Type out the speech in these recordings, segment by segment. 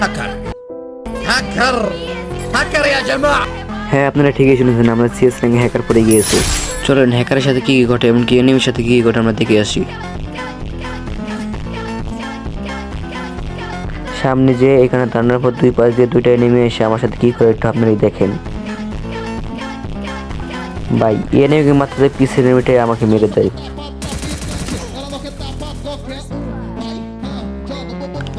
Hacker hacker hacker ইয়া জামা হ্যাঁ আপনারা ঠিকই শুনেছেন আমরা সিএস র্যাঙ্কে হ্যাকার পড়ে গিয়েছি। চলেন হ্যাকারের সাথে কী কী ঘটে এমনকি এনিমির সাথে কী কী ঘটে আমরা দেখে আসি। সামনে যে এখানে দাঁড়ানোর পর দুই পাশ দিয়ে দুইটা এনিমি এসে আমার সাথে কী করে একটু আপনারাই দেখেন। ভাই এনিমি মাত্র পিসের এনিমিটাই আমাকে মেরে দেয়।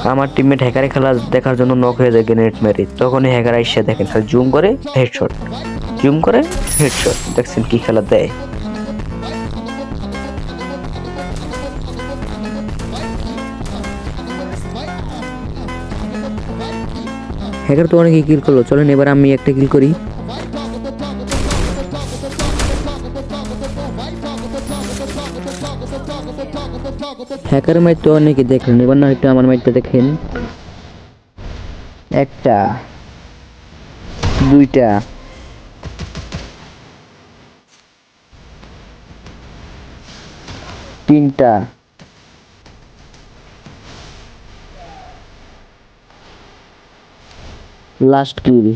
আমার টিমমেট হ্যাকারে খেলা দেখার জন্য নক হয়ে যায় গ্রেনেড মেরে। তখনই হ্যাকার এসে দেখেন খালি জুম করে হেডশট জুম করে হেডশট দেখছেন কি খেলা দেয়। হ্যাকার তো অনেকে কিল করল। চলেন, এবার আমি একটা কিল করি। হ্যাকার মাইট তো অনেকে দেখলেন, এবার না একটু আমার মাইটটা দেখেন। একটা, দুইটা, তিনটা লাস্ট কিল